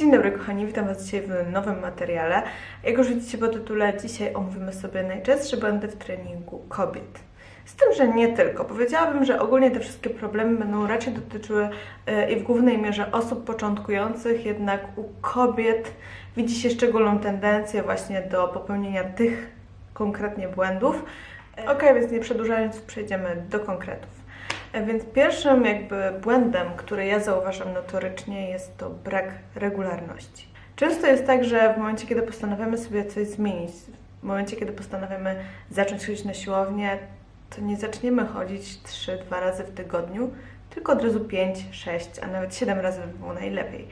Dzień dobry kochani, witam Was dzisiaj w nowym materiale. Jak już widzicie po tytule, dzisiaj omówimy sobie najczęstsze błędy w treningu kobiet. Z tym, że nie tylko. Powiedziałabym, że ogólnie te wszystkie problemy będą raczej dotyczyły e, i w głównej mierze osób początkujących, jednak u kobiet widzi się szczególną tendencję właśnie do popełnienia tych konkretnie błędów. Ok, więc nie przedłużając, przejdziemy do konkretów. E, Więc pierwszym jakby błędem, który ja zauważam notorycznie jest to brak regularności. Często jest tak, że w momencie, kiedy postanawiamy sobie coś zmienić, w momencie, kiedy postanawiamy zacząć chodzić na siłownię, to nie zaczniemy chodzić 3-2 razy w tygodniu, tylko od razu 5, 6, a nawet 7 razy by było najlepiej.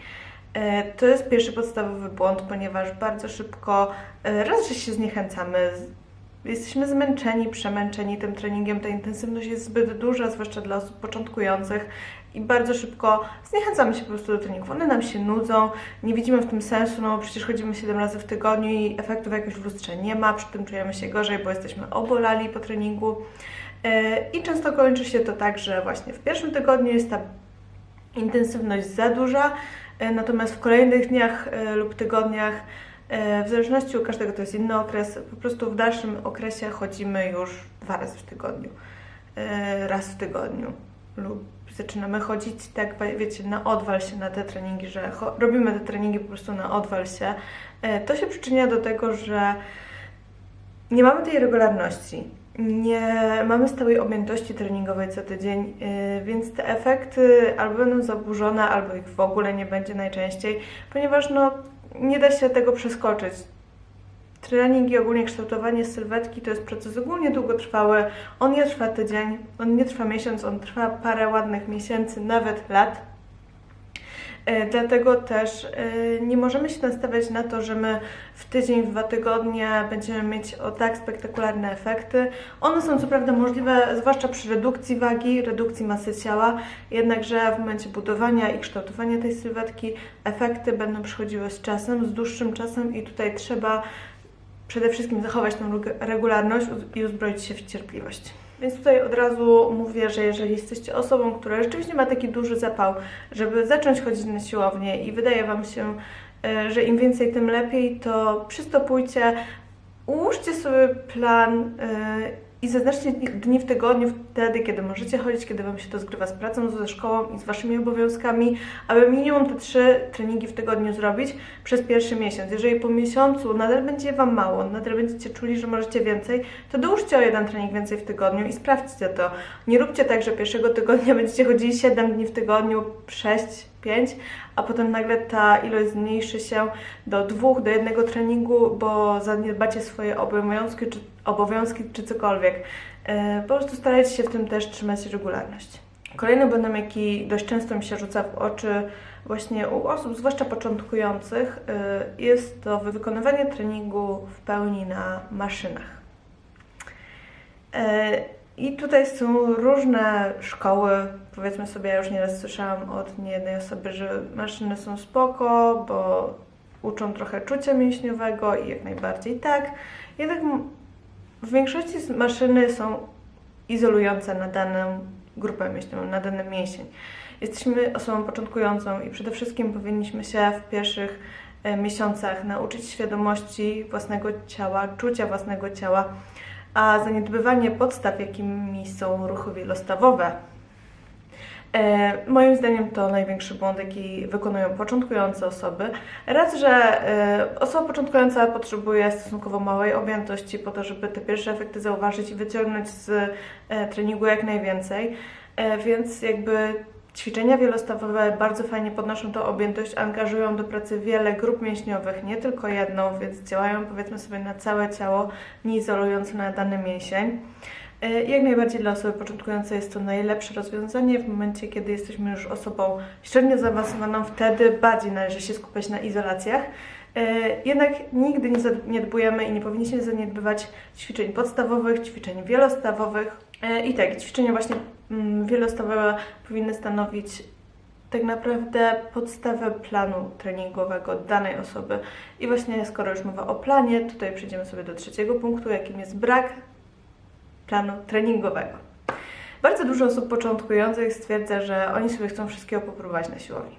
E, To jest pierwszy podstawowy błąd, ponieważ bardzo szybko e, raz, że się zniechęcamy, jesteśmy zmęczeni, przemęczeni. Tym treningiem, ta intensywność jest zbyt duża, zwłaszcza dla osób początkujących. I bardzo szybko zniechęcamy się po prostu do treningów. One nam się nudzą, nie widzimy w tym sensu, no bo przecież chodzimy 7 razy w tygodniu i efektów jakoś w lustrze nie ma, przy tym czujemy się gorzej, bo jesteśmy obolali po treningu. E, I często kończy się to tak, że właśnie w pierwszym tygodniu jest ta intensywność za duża, e, natomiast w kolejnych dniach e, lub tygodniach, w zależności u każdego to jest inny okres, po prostu w dalszym okresie chodzimy już dwa razy w tygodniu, e, raz w tygodniu lub zaczynamy chodzić tak, wiecie, na odwal się na te treningi, że robimy te treningi po prostu na odwal się. E, To się przyczynia do tego, że nie mamy tej regularności. Nie mamy stałej objętości treningowej co tydzień, więc te efekty albo będą zaburzone, albo ich w ogóle nie będzie najczęściej, ponieważ no, nie da się tego przeskoczyć. Treningi, ogólnie kształtowanie sylwetki to jest proces ogólnie długotrwały. On nie trwa tydzień, on nie trwa miesiąc, on trwa parę ładnych miesięcy, nawet lat. E, Dlatego też e, nie możemy się nastawiać na to, że my w tydzień, w dwa tygodnie będziemy mieć o tak spektakularne efekty. One są co prawda możliwe, zwłaszcza przy redukcji wagi, redukcji masy ciała, jednakże w momencie budowania i kształtowania tej sylwetki efekty będą przychodziły z czasem, z dłuższym czasem i tutaj trzeba przede wszystkim zachować tą reg- regularność i uzbroić się w cierpliwość. Więc tutaj od razu mówię, że jeżeli jesteście osobą, która rzeczywiście ma taki duży zapał, żeby zacząć chodzić na siłownię i wydaje Wam się, e, że im więcej, tym lepiej, to przystopujcie, ułóżcie sobie plan e, i zaznaczcie dni- w tygodniu wtedy, kiedy możecie chodzić, kiedy Wam się to zgrywa z pracą, ze szkołą i z Waszymi obowiązkami, aby minimum te trzy treningi w tygodniu zrobić przez pierwszy miesiąc. Jeżeli po miesiącu nadal będzie Wam mało, nadal będziecie czuli, że możecie więcej, to dołóżcie o jeden trening więcej w tygodniu i sprawdźcie to. Nie róbcie tak, że pierwszego tygodnia będziecie chodzili 7 dni w tygodniu, 6, 5, a potem nagle ta ilość zmniejszy się do dwóch, do jednego treningu, bo zaniedbacie swoje obowiązki czy, obowiązki, czy cokolwiek. E, Po prostu starajcie się w tym też trzymać regularność. Kolejnym błędem, jaki dość często mi się rzuca w oczy właśnie u osób, zwłaszcza początkujących, y, jest to wykonywanie treningu w pełni na maszynach. I tutaj są różne szkoły. Powiedzmy sobie, ja już nieraz słyszałam od niejednej osoby, że maszyny są spoko, bo uczą trochę czucia mięśniowego i jak najbardziej tak. Jednak w większości maszyny są izolujące na daną grupę mięśniową, na dany mięsień. Jesteśmy osobą początkującą i przede wszystkim powinniśmy się w pierwszych e, miesiącach nauczyć świadomości własnego ciała, czucia własnego ciała, a zaniedbywanie podstaw, jakimi są ruchy wielostawowe, E, moim zdaniem to największy błąd, jaki wykonują początkujące osoby. Raz, że e, osoba początkująca potrzebuje stosunkowo małej objętości po to, żeby te pierwsze efekty zauważyć i wyciągnąć z e, treningu jak najwięcej, więc jakby ćwiczenia wielostawowe bardzo fajnie podnoszą tą objętość, angażują do pracy wiele grup mięśniowych, nie tylko jedną, więc działają powiedzmy sobie na całe ciało, nie izolując na dany mięsień. E, Jak najbardziej dla osoby początkującej jest to najlepsze rozwiązanie. W momencie, kiedy jesteśmy już osobą średnio zaawansowaną, wtedy bardziej należy się skupiać na izolacjach. E, Jednak nigdy nie zaniedbujemy i nie powinniśmy zaniedbywać ćwiczeń podstawowych, ćwiczeń wielostawowych. E, I tak, ćwiczenia właśnie wielostawowe powinny stanowić tak naprawdę podstawę planu treningowego danej osoby. I właśnie skoro już mowa o planie, tutaj przejdziemy sobie do trzeciego punktu, jakim jest brak planu treningowego. Bardzo dużo osób początkujących stwierdza, że oni sobie chcą wszystkiego popróbować na siłowni.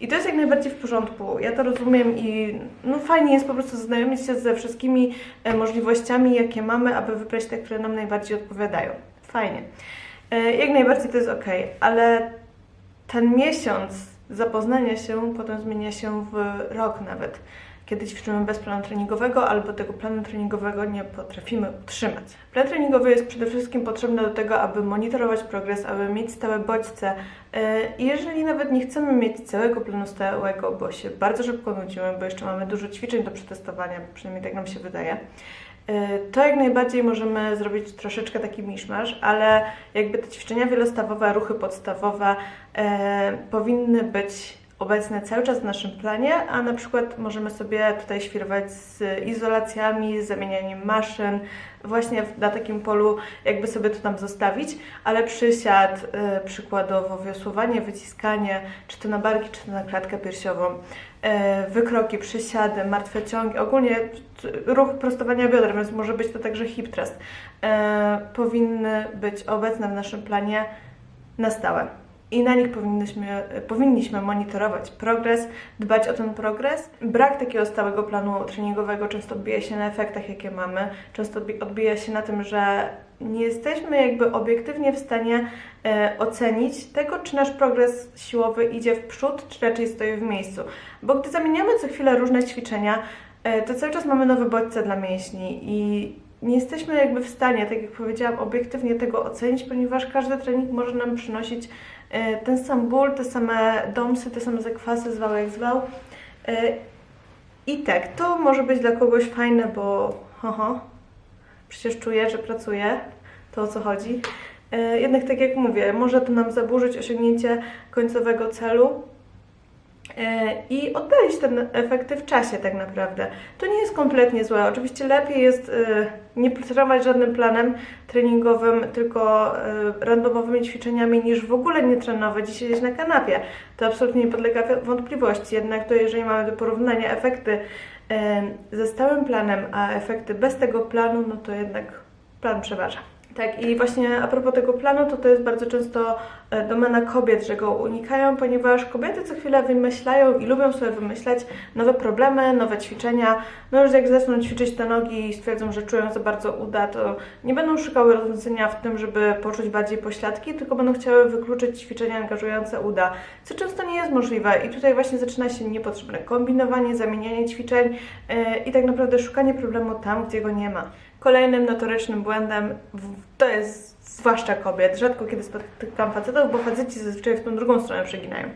I to jest jak najbardziej w porządku. Ja to rozumiem i no fajnie jest po prostu zaznajomić się ze wszystkimi e, możliwościami, jakie mamy, aby wybrać te, które nam najbardziej odpowiadają. Fajnie. E, Jak najbardziej to jest ok, ale ten miesiąc zapoznania się potem zmienia się w rok nawet, kiedy ćwiczymy bez planu treningowego albo tego planu treningowego nie potrafimy utrzymać. Plan treningowy jest przede wszystkim potrzebny do tego, aby monitorować progres, aby mieć stałe bodźce. Yy, I jeżeli nawet nie chcemy mieć całego planu stałego, bo się bardzo szybko nudzimy, bo jeszcze mamy dużo ćwiczeń do przetestowania, przynajmniej tak nam się wydaje, to jak najbardziej możemy zrobić troszeczkę taki miszmasz, ale jakby te ćwiczenia wielostawowe, ruchy podstawowe e, powinny być obecne cały czas w naszym planie, a na przykład możemy sobie tutaj świrować z izolacjami, z zamienianiem maszyn, właśnie na takim polu jakby sobie to tam zostawić, ale przysiad, e, przykładowo wiosłowanie, wyciskanie, czy to na barki, czy to na klatkę piersiową, e, wykroki, przysiady, martwe ciągi, ogólnie ruch prostowania bioder, więc może być to także hip thrust, e, powinny być obecne w naszym planie na stałe. I na nich powinniśmy, monitorować progres, dbać o ten progres. Brak takiego stałego planu treningowego często odbija się na efektach, jakie mamy. Często odbi- odbija się na tym, że nie jesteśmy jakby obiektywnie w stanie e, ocenić tego, czy nasz progres siłowy idzie w przód, czy raczej stoi w miejscu. Bo gdy zamieniamy co chwilę różne ćwiczenia, e, to cały czas mamy nowe bodźce dla mięśni i nie jesteśmy jakby w stanie, tak jak powiedziałam, obiektywnie tego ocenić, ponieważ każdy trening może nam przynosić ten sam ból, te same domsy, te same zakwasy, zwał jak zwał. E, I tak, to może być dla kogoś fajne, bo ho, ho, przecież czuję, że pracuję, to o co chodzi. E, Jednak tak jak mówię, może to nam zaburzyć osiągnięcie końcowego celu, E, i oddalić te efekty w czasie tak naprawdę. To nie jest kompletnie złe. Oczywiście lepiej jest e, nie trenować żadnym planem treningowym, tylko e, randomowymi ćwiczeniami, niż w ogóle nie trenować i siedzieć na kanapie. To absolutnie nie podlega wątpliwości. Jednak to jeżeli mamy do porównania efekty e, ze stałym planem, a efekty bez tego planu, no to jednak plan przeważa. Tak, i właśnie a propos tego planu, to to jest bardzo często e, domena kobiet, że go unikają, ponieważ kobiety co chwilę wymyślają i lubią sobie wymyślać nowe problemy, nowe ćwiczenia. No już jak zaczną ćwiczyć te nogi i stwierdzą, że czują za bardzo uda, to nie będą szukały rozwiązania w tym, żeby poczuć bardziej pośladki, tylko będą chciały wykluczyć ćwiczenia angażujące uda, co często nie jest możliwe. I tutaj właśnie zaczyna się niepotrzebne kombinowanie, zamienianie ćwiczeń e, i tak naprawdę szukanie problemu tam, gdzie go nie ma. Kolejnym notorycznym błędem to jest zwłaszcza kobiet, rzadko kiedy spotykam facetów, bo faceci zazwyczaj w tą drugą stronę przeginają.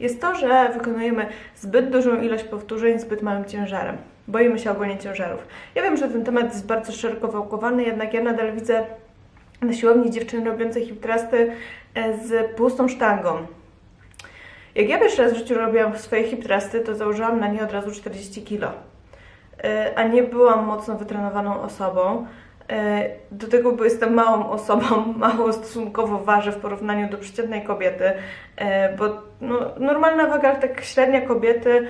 Jest to, że wykonujemy zbyt dużą ilość powtórzeń zbyt małym ciężarem. Boimy się ogólnie ciężarów. Ja wiem, że ten temat jest bardzo szeroko wałkowany, jednak ja nadal widzę na siłowni dziewczyny robiące hip thrusty e, z pustą sztangą. Jak ja pierwszy raz w życiu robiłam swoje hip thrusty, to założyłam na nie od razu 40 kg. E, a nie byłam mocno wytrenowaną osobą. E, Do tego, bo jestem małą osobą, mało stosunkowo ważę w porównaniu do przeciętnej kobiety, e, bo no, normalna waga, tak średnia kobiety,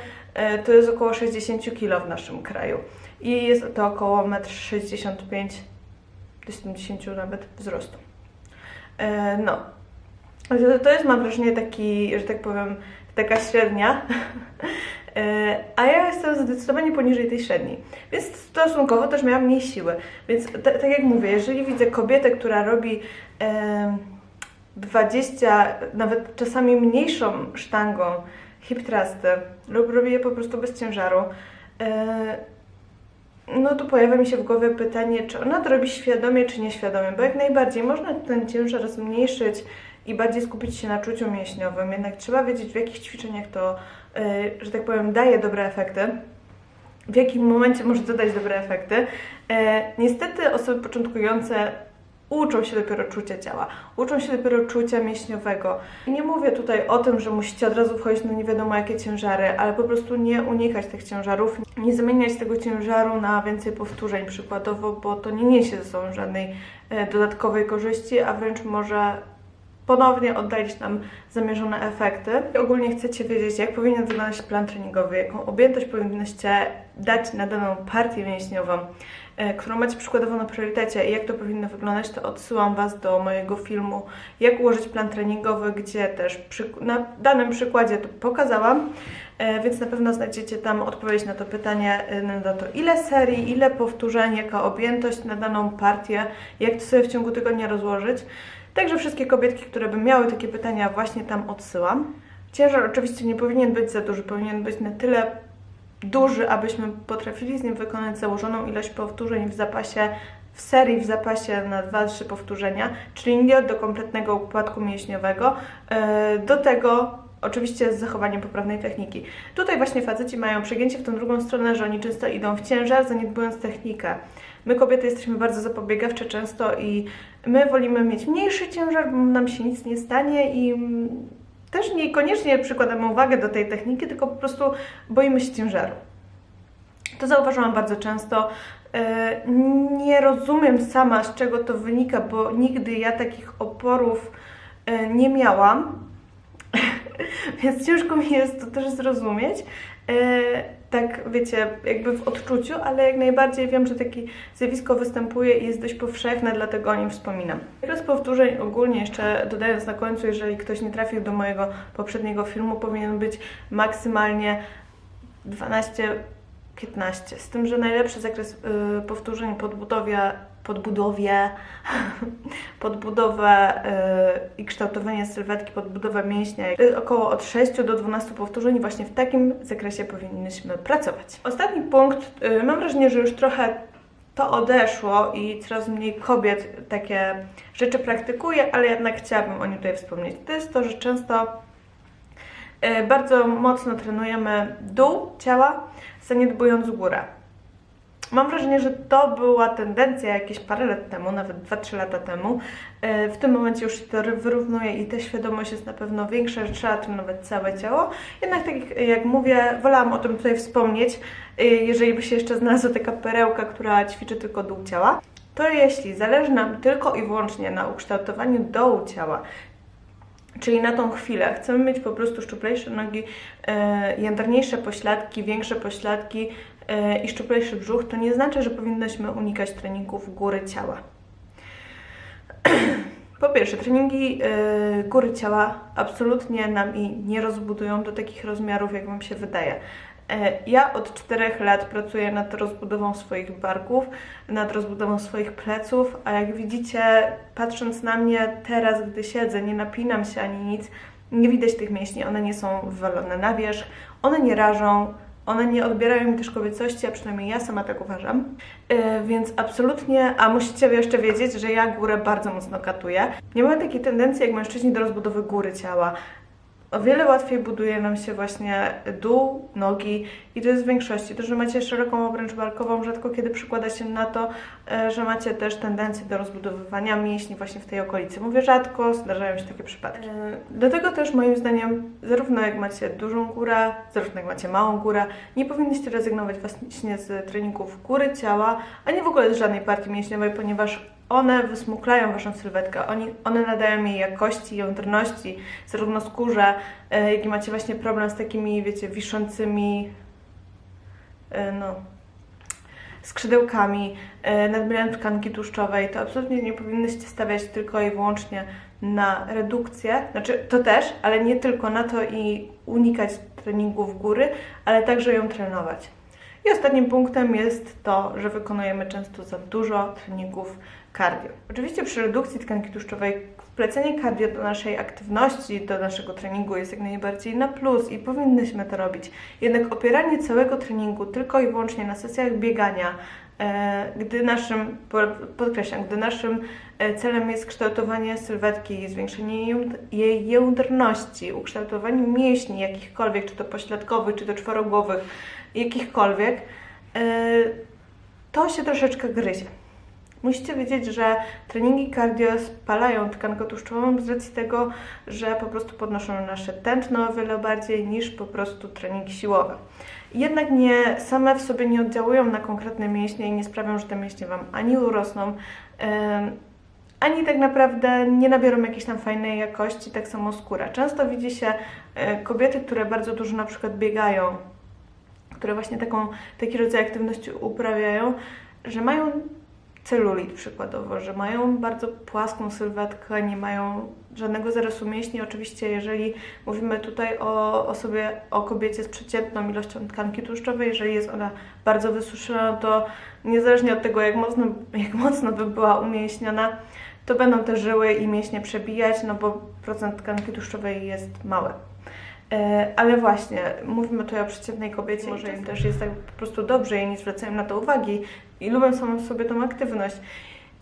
to jest około 60 kg w naszym kraju. I jest to około 1,65 m do 70 nawet wzrostu. No, to jest mam wrażenie taki, że tak powiem, taka średnia. E, A ja jestem zdecydowanie poniżej tej średniej, więc stosunkowo też miałam mniej siły. Więc ta- tak jak mówię, jeżeli widzę kobietę, która robi em, 20, nawet czasami mniejszą sztangą hip thrusty lub robi je po prostu bez ciężaru, e, no to pojawia mi się w głowie pytanie, czy ona to robi świadomie, czy nieświadomie, bo jak najbardziej można ten ciężar zmniejszyć i bardziej skupić się na czuciu mięśniowym, jednak trzeba wiedzieć, w jakich ćwiczeniach to, że tak powiem, daje dobre efekty, w jakim momencie może to dać dobre efekty. E, niestety osoby początkujące uczą się dopiero czucia ciała, uczą się dopiero czucia mięśniowego. Nie mówię tutaj o tym, że musicie od razu wchodzić na nie wiadomo jakie ciężary, ale po prostu nie unikać tych ciężarów, nie zamieniać tego ciężaru na więcej powtórzeń przykładowo, bo to nie niesie ze sobą żadnej e, dodatkowej korzyści, a wręcz może ponownie oddalić nam zamierzone efekty. Ogólnie chcecie wiedzieć, jak powinien wyglądać plan treningowy, jaką objętość powinnyście dać na daną partię mięśniową, e, którą macie przykładowo na priorytecie i jak to powinno wyglądać, to odsyłam Was do mojego filmu Jak ułożyć plan treningowy, gdzie też przy, na danym przykładzie to pokazałam, e, więc na pewno znajdziecie tam odpowiedź na to pytanie, e, na to ile serii, ile powtórzeń, jaka objętość na daną partię, jak to sobie w ciągu tygodnia rozłożyć. Także wszystkie kobietki, które by miały takie pytania, właśnie tam odsyłam. Ciężar oczywiście nie powinien być za duży, powinien być na tyle duży, abyśmy potrafili z nim wykonać założoną ilość powtórzeń w zapasie, w serii w zapasie na 2-3 powtórzenia, czyli nie do kompletnego upadku mięśniowego. Yy, Do tego oczywiście z zachowaniem poprawnej techniki. Tutaj właśnie faceci mają przegięcie w tą drugą stronę, że oni często idą w ciężar, zaniedbując technikę. My kobiety jesteśmy bardzo zapobiegawcze często i my wolimy mieć mniejszy ciężar, bo nam się nic nie stanie i też niekoniecznie przykładamy uwagę do tej techniki, tylko po prostu boimy się ciężaru. To zauważyłam bardzo często. E, Nie rozumiem sama, z czego to wynika, bo nigdy ja takich oporów e, nie miałam, więc ciężko mi jest to też zrozumieć. E, Tak, wiecie, jakby w odczuciu, ale jak najbardziej wiem, że takie zjawisko występuje i jest dość powszechne, dlatego o nim wspominam. Zakres powtórzeń ogólnie jeszcze dodając na końcu, jeżeli ktoś nie trafił do mojego poprzedniego filmu, powinien być maksymalnie 12 15. Z tym, że najlepszy zakres y, powtórzeń podbudowie, podbudowie, podbudowę y, i kształtowanie sylwetki, podbudowę mięśnia, y, około od 6 do 12 powtórzeń, właśnie w takim zakresie powinnyśmy pracować. Ostatni punkt, y, mam wrażenie, że już trochę to odeszło i coraz mniej kobiet takie rzeczy praktykuje, ale jednak chciałabym o nim tutaj wspomnieć. To jest to, że często bardzo mocno trenujemy dół ciała, zaniedbując górę. Mam wrażenie, że to była tendencja jakieś parę lat temu, nawet 2-3 lata temu. E, W tym momencie już się to wyrównuje i ta świadomość jest na pewno większa, że trzeba trenować całe ciało. Jednak tak jak mówię, wolałam o tym tutaj wspomnieć, e, jeżeli by się jeszcze znalazła taka perełka, która ćwiczy tylko dół ciała. To jeśli zależy nam tylko i wyłącznie na ukształtowaniu dołu ciała, Czyli na tą chwilę chcemy mieć po prostu szczuplejsze nogi, e, jędrniejsze pośladki, większe pośladki i szczuplejszy brzuch, to nie znaczy, że powinnyśmy unikać treningów góry ciała. Po pierwsze, treningi e, góry ciała absolutnie nam i nie rozbudują do takich rozmiarów, jak Wam się wydaje. E, Ja od 4 lat pracuję nad rozbudową swoich barków, nad rozbudową swoich pleców, a jak widzicie, patrząc na mnie teraz, gdy siedzę, nie napinam się ani nic, nie widać tych mięśni, one nie są wywalone na wierzch, one nie rażą, one nie odbierają mi też kobiecości, a przynajmniej ja sama tak uważam. E, więc absolutnie, a musicie jeszcze wiedzieć, że ja górę bardzo mocno katuję. Nie mam takiej tendencji jak mężczyźni do rozbudowy góry ciała. O wiele łatwiej buduje nam się właśnie dół, nogi i to jest w większości. To, że macie szeroką obręcz barkową, rzadko kiedy przykłada się na to, e, że macie też tendencję do rozbudowywania mięśni właśnie w tej okolicy. Mówię rzadko, zdarzają się takie przypadki. E, Dlatego też moim zdaniem, zarówno jak macie dużą górę, zarówno jak macie małą górę, nie powinniście rezygnować właśnie z treningów góry ciała, ani w ogóle z żadnej partii mięśniowej, ponieważ one wysmuklają Waszą sylwetkę, Oni, one nadają jej jakości, jądrności, zarówno skórze, e, jak i macie właśnie problem z takimi, wiecie, wiszącymi, e, no, skrzydełkami, e, nadmiarem tkanki tłuszczowej, to absolutnie nie powinnyście stawiać tylko i wyłącznie na redukcję, znaczy to też, ale nie tylko na to i unikać treningów góry, ale także ją trenować. I ostatnim punktem jest to, że wykonujemy często za dużo treningów cardio. Oczywiście przy redukcji tkanki tłuszczowej wplecenie cardio do naszej aktywności, do naszego treningu jest jak najbardziej na plus i powinnyśmy to robić. Jednak opieranie całego treningu tylko i wyłącznie na sesjach biegania, e, gdy naszym, po- podkreślam, gdy naszym e, celem jest kształtowanie sylwetki, zwiększenie jej jądrności, ukształtowanie mięśni jakichkolwiek, czy to pośladkowych, czy to czworogłowych, jakichkolwiek, e, to się troszeczkę gryzie. Musicie wiedzieć, że treningi cardio spalają tkankę tłuszczową z racji tego, że po prostu podnoszą nasze tętno o wiele bardziej niż po prostu treningi siłowe. Jednak nie, same w sobie nie oddziałują na konkretne mięśnie i nie sprawią, że te mięśnie Wam ani urosną, em, ani tak naprawdę nie nabiorą jakiejś tam fajnej jakości, tak samo skóra. Często widzi się e, kobiety, które bardzo dużo na przykład biegają, które właśnie taką, taki rodzaj aktywności uprawiają, że mają celulit przykładowo, że mają bardzo płaską sylwetkę, nie mają żadnego zarysu mięśni. Oczywiście, jeżeli mówimy tutaj o osobie, o kobiecie z przeciętną ilością tkanki tłuszczowej, jeżeli jest ona bardzo wysuszona, to niezależnie od tego, jak mocno, jak mocno by była umięśniona, to będą te żyły i mięśnie przebijać, no bo procent tkanki tłuszczowej jest mały. E, Ale właśnie, mówimy tutaj o przeciętnej kobiecie, może im też jest tak po prostu dobrze i nie zwracają na to uwagi i lubią samą sobie tą aktywność.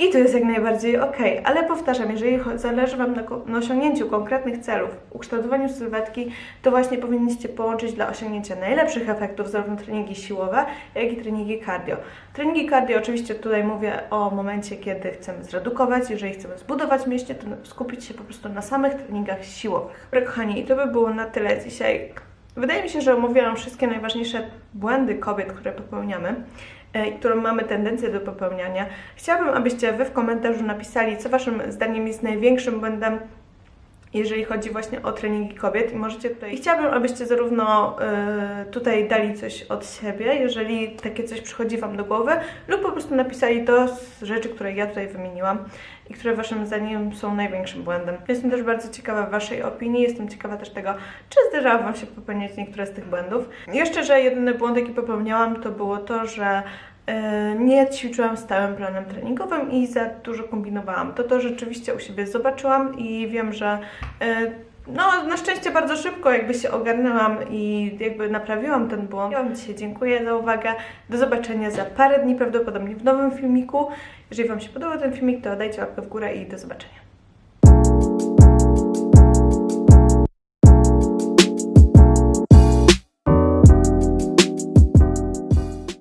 I to jest jak najbardziej ok, ale powtarzam, jeżeli zależy Wam na, na osiągnięciu konkretnych celów, ukształtowaniu sylwetki, to właśnie powinniście połączyć dla osiągnięcia najlepszych efektów zarówno treningi siłowe, jak i treningi cardio. Treningi cardio oczywiście tutaj mówię o momencie, kiedy chcemy zredukować, jeżeli chcemy zbudować mięśnie, to skupić się po prostu na samych treningach siłowych. Dobra kochani, i to by było na tyle dzisiaj. Wydaje mi się, że omówiłam wszystkie najważniejsze błędy kobiet, które popełniamy e, i którą mamy tendencję do popełniania. Chciałabym, abyście Wy w komentarzu napisali, co Waszym zdaniem jest największym błędem jeżeli chodzi właśnie o treningi kobiet i możecie tutaj... I chciałabym, abyście zarówno y, tutaj dali coś od siebie, jeżeli takie coś przychodzi Wam do głowy, lub po prostu napisali to z rzeczy, które ja tutaj wymieniłam i które Waszym zdaniem są największym błędem. Jestem też bardzo ciekawa Waszej opinii, jestem ciekawa też tego, czy zdarzało Wam się popełniać niektóre z tych błędów. Jeszcze, że jedyny błąd, jaki popełniałam, to było to, że nie ćwiczyłam stałym planem treningowym i za dużo kombinowałam. To to rzeczywiście u siebie zobaczyłam i wiem, że e, no, na szczęście bardzo szybko jakby się ogarnęłam i jakby naprawiłam ten błąd. Ja Wam dzisiaj dziękuję za uwagę. Do zobaczenia za parę dni, prawdopodobnie w nowym filmiku. Jeżeli Wam się podobał ten filmik, to dajcie łapkę w górę i do zobaczenia.